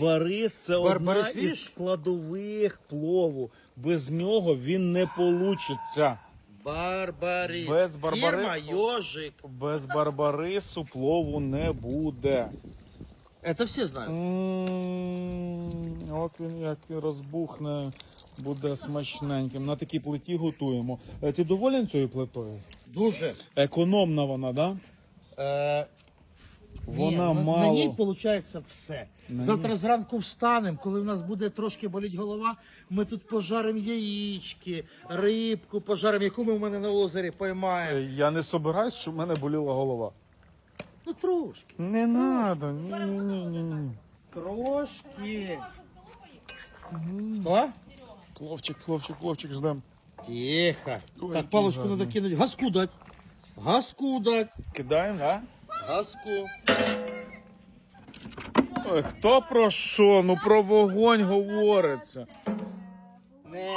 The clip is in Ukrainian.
Барбарис це Барбарис, одна із складових плову. Без нього він не получиться. Барбарис. Без барбари- Фірма Йожик. Без барбарису плову не буде. Это все знают. М, От він як і розбухне, буде смачненьким. На такій плиті готуємо. Е, Ти доволен цією плитою? Дуже. Економна вона, да? Е, Вона ні, на- На ній виходить все. Завтра зранку встанемо, коли в нас буде трошки боліть голова, ми тут пожаримо яєчки, рибку пожаримо, яку ми в мене на озері поймаємо. Е, Я не собираюсь, щоб в мене боліла голова. Ну трошки. Не треба. Ні, ні, ні, ні, ні. Трошки. Що? Пловчик, пловчик, пловчик, ждем. Тихо. Ой, так, палочку треба кинути. Газку дать. Газку дать. Кидаємо, да? Газку. Ой, хто про що? Ну про вогонь говориться. Не,